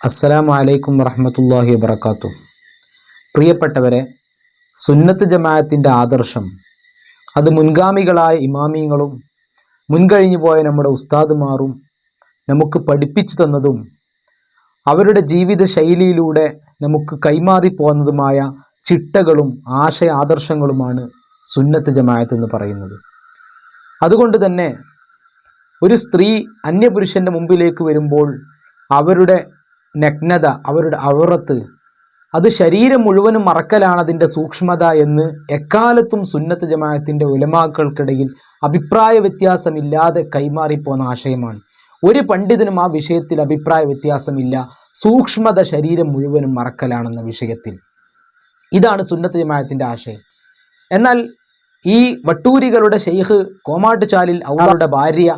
അസ്സലാമു അലൈക്കും വറഹമത്തല്ലാഹി വബർക്കാത്തു പ്രിയപ്പെട്ടവരെ സുന്നത്ത് ജമാഅത്തിന്റെ ആദർശം അത് മുൻഗാമികളായ ഇമാമിയങ്ങളും മുൻകഴിഞ്ഞു പോയ നമ്മുടെ ഉസ്താദുമാറും നമുക്ക് പഠിപ്പിച്ചു തന്നതും അവരുടെ ജീവിത ശൈലിയിലൂടെ നമുക്ക് കൈമാറിപ്പോന്നതുമായ ചിട്ടകളും ആശയ ആദർശങ്ങളുമാണ് സുന്നത്ത് ജമാഅത്ത് എന്ന് പറയുന്നത്. അതുകൊണ്ട് തന്നെ ഒരു സ്ത്രീ അന്യപുരുഷന്റെ മുമ്പിലേക്ക് വരുമ്പോൾ അവരുടെ നഗ്നത അവരുടെ അവറത്ത് അത് ശരീരം മുഴുവനും മറക്കലാണ് അതിന്റെ സൂക്ഷ്മത എന്ന് എക്കാലത്തും സുന്നത്ത് ജമാഅത്തിന്റെ ഉലമാക്കൾക്കിടയിൽ അഭിപ്രായ വ്യത്യാസമില്ലാതെ കൈമാറിപ്പോന്ന ആശയമാണ്. ഒരു പണ്ഡിതനും ആ വിഷയത്തിൽ അഭിപ്രായ വ്യത്യാസമില്ല. സൂക്ഷ്മത ശരീരം മുഴുവനും മറക്കലാണെന്ന വിഷയത്തിൽ. ഇതാണ് സുന്നത്ത് ജമാഅത്തിന്റെ ആശയം. എന്നാൽ ഈ വട്ടൂരികളുടെ ഷെയ്ഖ് കോമാട്ടുചാലിൽ അവരുടെ ഭാര്യ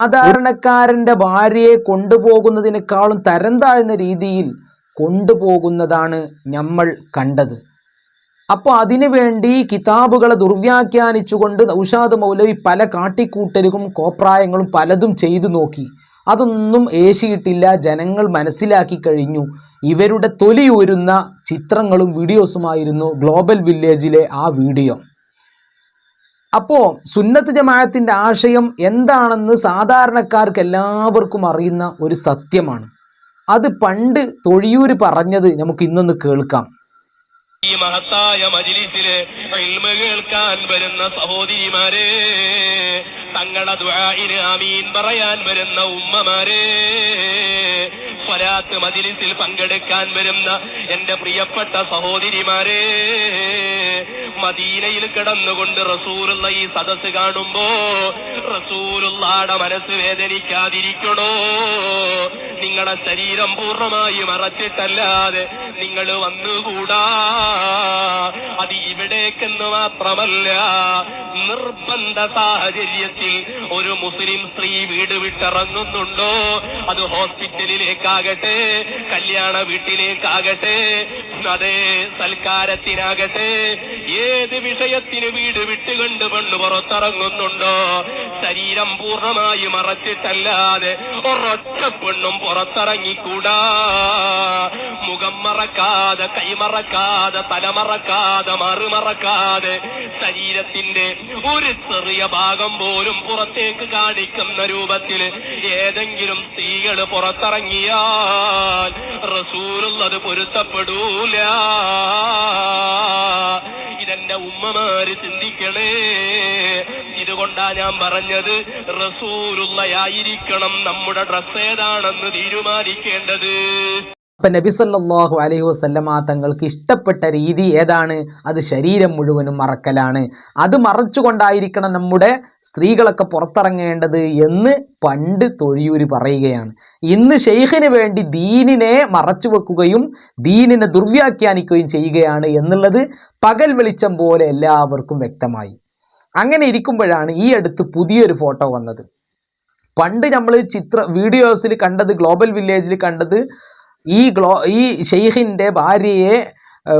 സാധാരണക്കാരന്റെ ഭാര്യയെ കൊണ്ടുപോകുന്നതിനേക്കാളും തരം താഴ്ന്ന രീതിയിൽ കൊണ്ടുപോകുന്നതാണ് നമ്മൾ കണ്ടത്. അപ്പോൾ അതിനുവേണ്ടി കിതാബുകളെ ദുർവ്യാഖ്യാനിച്ചുകൊണ്ട് നൗഷാദ് മൗലവി പല കാട്ടിക്കൂട്ടലുകളും കോപ്രായങ്ങളും പലതും ചെയ്തു നോക്കി. അതൊന്നും ഏശിയിട്ടില്ല ജനങ്ങൾ മനസ്സിലാക്കി കഴിഞ്ഞു. ഇവരുടെ തൊലി ഉരുന്ന ചിത്രങ്ങളും വീഡിയോസുമായിരുന്നു ഗ്ലോബൽ വില്ലേജിലെ ആ വീഡിയോ. അപ്പോൾ സുന്നത്ത് ജമാഅത്തിന്റെ ആശയം എന്താണെന്ന് സാധാരണക്കാർക്ക് എല്ലാവർക്കും അറിയുന്ന ഒരു സത്യമാണ്. അത് പണ്ട് തൊഴിയൂര് പറഞ്ഞത് നമുക്ക് ഇന്നൊന്ന് കേൾക്കാം. ഈ മഹത്തായ മജിലിസിൽ കേൾക്കാൻ വരുന്ന സഹോദരിമാരെ തങ്ങളുടെ ദുആഇന് ആമീൻ പറയാൻ വരുന്ന ഉമ്മമാരെ സ്വലാത്ത് മജിലിസിൽ പങ്കെടുക്കാൻ വരുന്ന എന്റെ പ്രിയപ്പെട്ട സഹോദരിമാരെ മദീനയിൽ കിടന്നുകൊണ്ട് റസൂലുള്ള ഈ സദസ് കാണുമ്പോ റസൂലുള്ളാടെ മനസ്സ് വേദനിക്കാതിരിക്കണോ? നിങ്ങളെ ശരീരം പൂർണമായി മറച്ചിട്ടല്ലാതെ നിങ്ങൾ വന്നുകൂടാ? അത് ഇവിടേക്കെന്ന് മാത്രമല്ല നിർബന്ധ സാഹചര്യത്തിൽ ഒരു മുസ്ലിം സ്ത്രീ വീട് വിട്ടിറങ്ങുന്നുണ്ടോ? അത് ഹോസ്പിറ്റലിലേക്കാകട്ടെ കല്യാണ വീട്ടിലേക്കാകട്ടെ അതേ സൽക്കാരത്തിനാകട്ടെ ഏത് വിഷയത്തിന് വീട് വിട്ടുകൊണ്ട് പെണ്ണ് പുറത്തിറങ്ങുന്നുണ്ടോ? ശരീരം പൂർണമായി മറച്ചിട്ടല്ലാതെ ഒരൊറ്റ പെണ്ണും പുറത്തിറങ്ങിക്കൂടാ. മുഖം മറക്കാതെ കൈമറക്കാതെ തലമറക്കാതെ മറുമറക്കാതെ ശരീരത്തിന്റെ ഒരു ചെറിയ ഭാഗം പോലും പുറത്തേക്ക് കാണിക്കുന്ന രൂപത്തിൽ ഏതെങ്കിലും സ്ത്രീകൾ പുറത്തിറങ്ങിയാൽ റസൂലുള്ളത് പൊരുത്തപ്പെടൂല. ഉമ്മമാര് ചിന്തിക്കണേ. ഇതുകൊണ്ടാ ഞാൻ പറഞ്ഞത് റസൂലുള്ളയായിരിക്കണം നമ്മുടെ ഡ്രസ്സ് ഏതാണെന്ന് തീരുമാനിക്കേണ്ടത്. അപ്പം നബി സല്ലല്ലാഹു അലൈഹി വസല്ലമ തങ്ങൾക്ക് ഇഷ്ടപ്പെട്ട രീതി ഏതാണ്? അത് ശരീരം മുഴുവനും മറക്കലാണ്. അത് മറച്ചുകൊണ്ടായിരിക്കണം നമ്മുടെ സ്ത്രീകളൊക്കെ പുറത്തിറങ്ങേണ്ടത് എന്ന് പണ്ട് തൊഴിയൂര് പറയുകയാണ്. ഇന്ന് ഷെയ്ഖിന് വേണ്ടി ദീനിനെ മറച്ചു വെക്കുകയും ദീനിനെ ദുർവ്യാഖ്യാനിക്കുകയും ചെയ്യുകയാണ് എന്നുള്ളത് പകൽ വെളിച്ചം പോലെ എല്ലാവർക്കും വ്യക്തമായി. അങ്ങനെ ഇരിക്കുമ്പോഴാണ് ഈ അടുത്ത് പുതിയൊരു ഫോട്ടോ വന്നത്. പണ്ട് നമ്മൾ ചിത്ര വീഡിയോസിൽ കണ്ടത് ഗ്ലോബൽ വില്ലേജിൽ കണ്ടത് ഈ ഗ്ലോ ഈ ഷെയ്ഖിന്റെ ഭാര്യയെ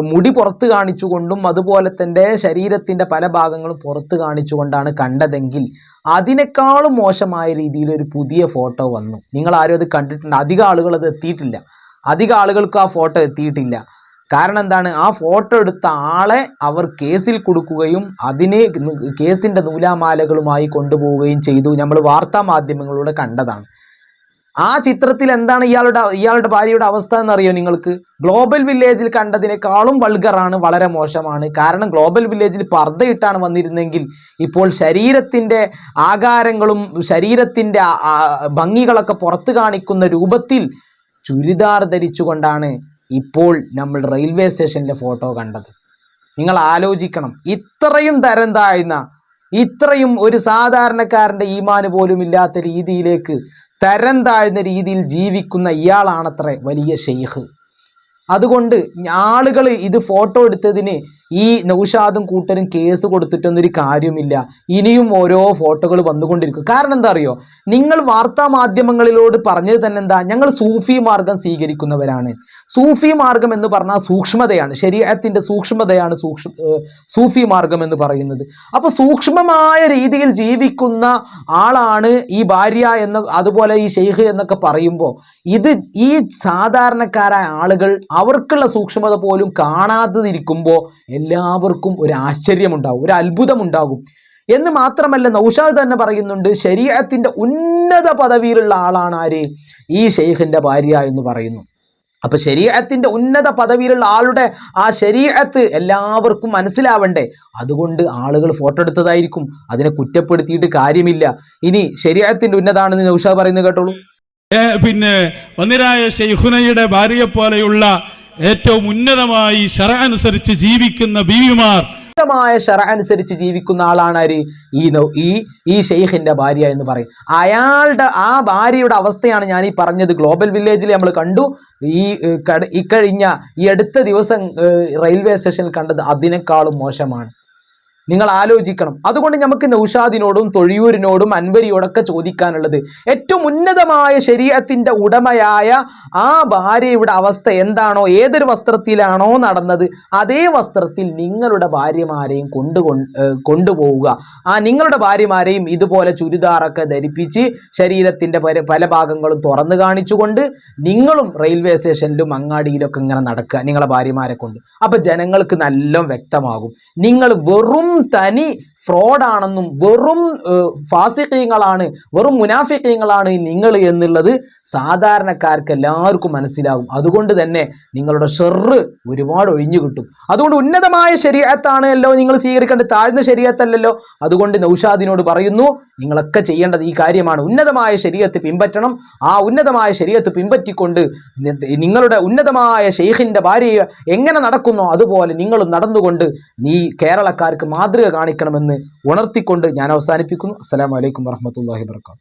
മുടി പുറത്ത് കാണിച്ചുകൊണ്ടും അതുപോലെ തന്നെ ശരീരത്തിന്റെ പല ഭാഗങ്ങളും പുറത്ത് കാണിച്ചുകൊണ്ടാണ് കണ്ടതെങ്കിൽ അതിനേക്കാളും മോശമായ രീതിയിൽ ഒരു പുതിയ ഫോട്ടോ വന്നു. നിങ്ങൾ ആരും അത് കണ്ടിട്ടുണ്ട് അധികം ആളുകൾ അത് എത്തിയിട്ടില്ല. അധികം ആളുകൾക്ക് ആ ഫോട്ടോ എത്തിയിട്ടില്ല. കാരണം എന്താണ്? ആ ഫോട്ടോ എടുത്ത ആളെ അവർ കേസിൽ കൊടുക്കുകയും അതിനെ കേസിന്റെ നൂലാമാലകളുമായി കൊണ്ടുപോവുകയും ചെയ്തു. നമ്മൾ വാർത്താ മാധ്യമങ്ങളിലൂടെ കണ്ടതാണ്. ആ ചിത്രത്തിൽ എന്താണ് ഇയാളുടെ ഇയാളുടെ ഭാര്യയുടെ അവസ്ഥ എന്നറിയോ നിങ്ങൾക്ക്? ഗ്ലോബൽ വില്ലേജിൽ കണ്ടതിനേക്കാളും വൾഗറാണ് വളരെ മോശമാണ്. കാരണം ഗ്ലോബൽ വില്ലേജിൽ പർദ്ദയിട്ടാണ് വന്നിരുന്നെങ്കിൽ ഇപ്പോൾ ശരീരത്തിന്റെ ആകാരങ്ങളും ശരീരത്തിന്റെ ഭംഗികളൊക്കെ പുറത്ത് കാണിക്കുന്ന രൂപത്തിൽ ചുരിദാർ ധരിച്ചുകൊണ്ടാണ് ഇപ്പോൾ നമ്മൾ റെയിൽവേ സ്റ്റേഷനിലെ ഫോട്ടോ കണ്ടത്. നിങ്ങൾ ആലോചിക്കണം ഇത്രയും തരം താഴ്ന്ന ഇത്രയും ഒരു സാധാരണക്കാരന്റെ ഈമാന് പോലും ഇല്ലാത്ത രീതിയിലേക്ക് തരം താഴ്ന്ന രീതിയിൽ ജീവിക്കുന്ന ഇയാളാണത്രേ വലിയ ഷെയ്ഖ് അതുകൊണ്ട് ആളുകൾ ഇത് ഫോട്ടോ എടുത്തതിന് ഈ നൗഷാദും കൂട്ടരും കേസ് കൊടുത്തിട്ടൊന്നൊരു കാര്യമില്ല ഇനിയും ഓരോ ഫോട്ടോകൾ വന്നുകൊണ്ടിരിക്കും. കാരണം എന്താ അറിയോ? നിങ്ങൾ വാർത്താ മാധ്യമങ്ങളിലോട് പറഞ്ഞത് തന്നെ എന്താ? ഞങ്ങൾ സൂഫി മാർഗം സ്വീകരിക്കുന്നവരാണ്. സൂഫി മാർഗം എന്ന് പറഞ്ഞാൽ സൂക്ഷ്മതയാണ്. ശരീരത്തിന്റെ സൂക്ഷ്മതയാണ് സൂക്ഷ്മ സൂഫി മാർഗം എന്ന് പറയുന്നത്. അപ്പോൾ സൂക്ഷ്മമായ രീതിയിൽ ജീവിക്കുന്ന ആളാണ് ഈ ഭാര്യ എന്ന് അതുപോലെ ഈ ഷെയ്ഖ് എന്നൊക്കെ പറയുമ്പോൾ ഇത് ഈ സാധാരണക്കാരായ ആളുകൾ അവർക്കുള്ള സൂക്ഷ്മത പോലും കാണാതിരിക്കുമ്പോൾ എല്ലാവർക്കും ഒരു ആശ്ചര്യമുണ്ടാകും ഒരു അത്ഭുതമുണ്ടാകും. എന്ന് മാത്രമല്ല നൗഷാദ് തന്നെ പറയുന്നുണ്ട് ശരീരത്തിന്റെ ഉന്നത പദവിയിലുള്ള ആളാണ് ആര്? ഈ ഷെയ്ഖിന്റെ ഭാര്യ എന്ന് പറയുന്നു. അപ്പൊ ശരീരത്തിന്റെ ഉന്നത പദവിയിലുള്ള ആളുടെ ആ ശരീരത്ത് എല്ലാവർക്കും മനസ്സിലാവണ്ടേ. അതുകൊണ്ട് ആളുകൾ ഫോട്ടോ എടുത്തതായിരിക്കും അതിനെ കുറ്റപ്പെടുത്തിയിട്ട് കാര്യമില്ല. ഇനി ശരീരത്തിന്റെ ഉന്നതാണെന്ന് നൗഷാദ് പറയുന്നത് കേട്ടോളൂ. പിന്നെ വന്നിരായ ഷെയ്ഖുനയുടെ ഭാര്യയെ പോലെയുള്ള ഏറ്റവും ഉന്നതമായി ഷറ അനുസരിച്ച് ജീവിക്കുന്ന ബീവിമാർ. ഉന്നതമായ ഷറ അനുസരിച്ച് ജീവിക്കുന്ന ആളാണ് ആര്? ഈ ഈ ഈ ഷെയ്ഖിന്റെ ഭാര്യ എന്ന് പറയും. അയാളുടെ ആ ഭാര്യയുടെ അവസ്ഥയാണ് ഞാൻ ഈ പറഞ്ഞത്. ഗ്ലോബൽ വില്ലേജിൽ നമ്മൾ കണ്ടു. ഈ ഇക്കഴിഞ്ഞ ഈ അടുത്ത ദിവസം റെയിൽവേ സ്റ്റേഷനിൽ കണ്ടത് അതിനേക്കാളും മോശമാണ്. നിങ്ങൾ ആലോചിക്കണം. അതുകൊണ്ട് നമുക്ക് നൌഷാദിനോടും തൊഴിയൂരിനോടും അൻവരിയോടൊക്കെ ചോദിക്കാനുള്ളത്. ഏറ്റവും ഉന്നതമായ ശരീരത്തിന്റെ ഉടമയായ ആ ഭാര്യയുടെ അവസ്ഥ എന്താണോ ഏതൊരു വസ്ത്രത്തിലാണോ നടന്നത് അതേ വസ്ത്രത്തിൽ നിങ്ങളുടെ ഭാര്യമാരെയും കൊണ്ടു കൊണ്ടുപോവുക. ആ നിങ്ങളുടെ ഭാര്യമാരെയും ഇതുപോലെ ചുരിദാറൊക്കെ ധരിപ്പിച്ച് ശരീരത്തിന്റെ പല ഭാഗങ്ങളും തുറന്നു കാണിച്ചുകൊണ്ട് നിങ്ങളും റെയിൽവേ സ്റ്റേഷനിലും അങ്ങാടിയിലൊക്കെ ഇങ്ങനെ നടക്കുക നിങ്ങളെ ഭാര്യമാരെ കൊണ്ട്. അപ്പം ജനങ്ങൾക്ക് നല്ല വ്യക്തമാകും. നിങ്ങൾ വെറും தனி ഫ്രോഡാണെന്നും വെറും ഫാസിക്കീങ്ങളാണ് വെറും മുനാഫിക്കീങ്ങളാണ് നിങ്ങൾ എന്നുള്ളത് സാധാരണക്കാർക്ക് എല്ലാവർക്കും മനസ്സിലാകും അതുകൊണ്ട് തന്നെ നിങ്ങളുടെ ഷെറ് ഒരുപാട് ഒഴിഞ്ഞു കിട്ടും. അതുകൊണ്ട് ഉന്നതമായ ശരീരത്താണല്ലോ നിങ്ങൾ സ്വീകരിക്കേണ്ടത്. താഴ്ന്ന ശരീരത്തല്ലല്ലോ അതുകൊണ്ട് നൗഷാദിനോട് പറയുന്നു നിങ്ങളൊക്കെ ചെയ്യേണ്ടത് ഈ കാര്യമാണ്. ഉന്നതമായ ശരീരത്ത് പിൻപറ്റണം. ആ ഉന്നതമായ ശരീരത്ത് പിൻപറ്റിക്കൊണ്ട് നിങ്ങളുടെ ഉന്നതമായ ഷെയ്ഖിന്റെ ഭാര്യ എങ്ങനെ നടക്കുന്നോ അതുപോലെ നിങ്ങൾ നടന്നുകൊണ്ട് നീ കേരളക്കാർക്ക് മാതൃക കാണിക്കണമെന്ന് ഉണർത്തിക്കൊണ്ട് ഞാൻ അവസാനിപ്പിക്കുന്നു. അസ്സാം വലൈക്കും വറഹ്മത്തുള്ളാഹി വാബർക്കാത്തു